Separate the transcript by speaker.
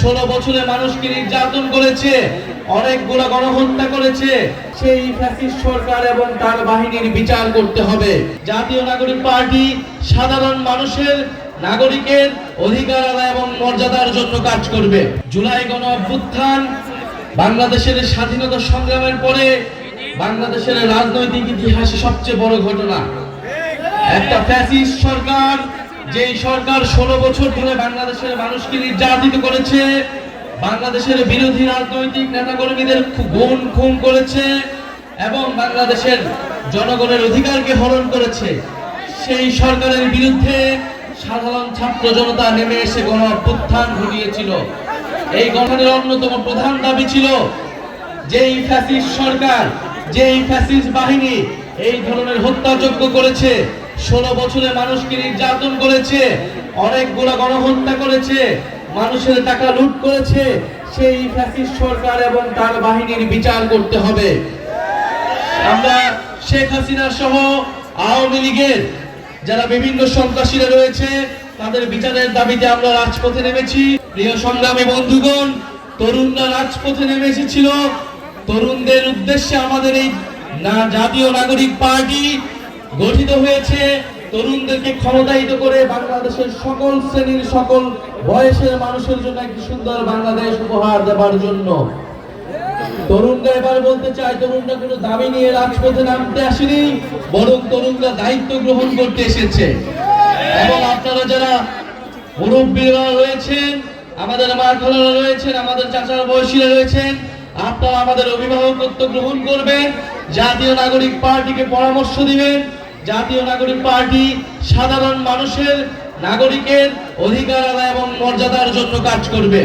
Speaker 1: ষোলো বছরে মানুষকে নির্যাতন করেছে, অনেকগুলো গণহত্যা করেছে, সেই ফ্যাসিস্ট সরকার এবং তার বাহিনীর বিচার করতে হবে। জাতীয় নাগরিক পার্টি সাধারণ মানুষের, নাগরিকের অধিকার আদায় এবং মর্যাদার জন্য কাজ করবে। জুলাই গণ অভ্যুত্থান, বাংলাদেশের স্বাধীনতা সংগ্রামের পরে বাংলাদেশের রাজনৈতিক ইতিহাসে সবচেয়ে বড় ঘটনা। একটা ফ্যাসিস্ট সরকার যেই সরকার ষোলো বছর ধরে বাংলাদেশের মানুষকে নির্যাতিত করেছে, বাংলাদেশের বিরোধী রাজনৈতিক নেতাকর্মীদের গুম খুন করেছে এবং বাংলাদেশের জনগণের অধিকারকে হরণ করেছে। সেই সরকারের বিরুদ্ধে সাধারণ ছাত্র জনতা নেমে এসে গণ অভ্যুত্থান ঘটিয়েছিল। এই গঠনের অন্যতম প্রধান দাবি ছিল যেই ফ্যাসিস্ট সরকার, যেই ফ্যাসিস্ট বাহিনী এই ধরনের হত্যাযজ্ঞ করেছে ষোলো বছরে মানুষকে নির্যাতন করেছে অনেকগুলো গণহত্যা করেছে, মানুষের টাকা লুট করেছে, সেই ফ্যাসিস্ট সরকার এবং তার বাহিনীর বিচার করতে হবে। আমরা শেখ হাসিনা সহ আওয়ামী লীগের যারা বিভিন্ন সন্ত্রাসীরা রয়েছে, তাদের বিচারের দাবিতে আমরা রাজপথে নেমেছি। প্রিয় সংগ্রামী বন্ধুগণ, তরুণরা রাজপথে নেমে এসেছিল। তরুণদের উদ্দেশ্যে আমাদের এই না জাতীয় নাগরিক পার্টি গঠিত হয়েছে। তরুণদেরকে ক্ষমতায়িত করে বাংলাদেশের সকল শ্রেণির সকল বয়সের মানুষের জন্য একটি সুন্দর বাংলাদেশ উপহার দেওয়ার জন্য। তরুণরা এবার বলতে চায়, তরুণরা কোনো দাবি নিয়ে রাজপথে নামতে আসেনি, বরং তরুণরা দায়িত্ব গ্রহণ করতে এসেছে। এবং আপনারা যারা মুরব্বীরা রয়েছেন, আমাদের মা রয়েছেন, আমাদের চাচার বয়সীরা রয়েছেন, আপনারা আমাদের অভিভাবকত্ব গ্রহণ করবেন, জাতীয় নাগরিক পার্টিকে পরামর্শ দিবেন জাতীয় নাগরিক পার্টি সাধারণ মানুষের নাগরিকের অধিকার আদায় এবং মর্যাদার জন্য কাজ করবে।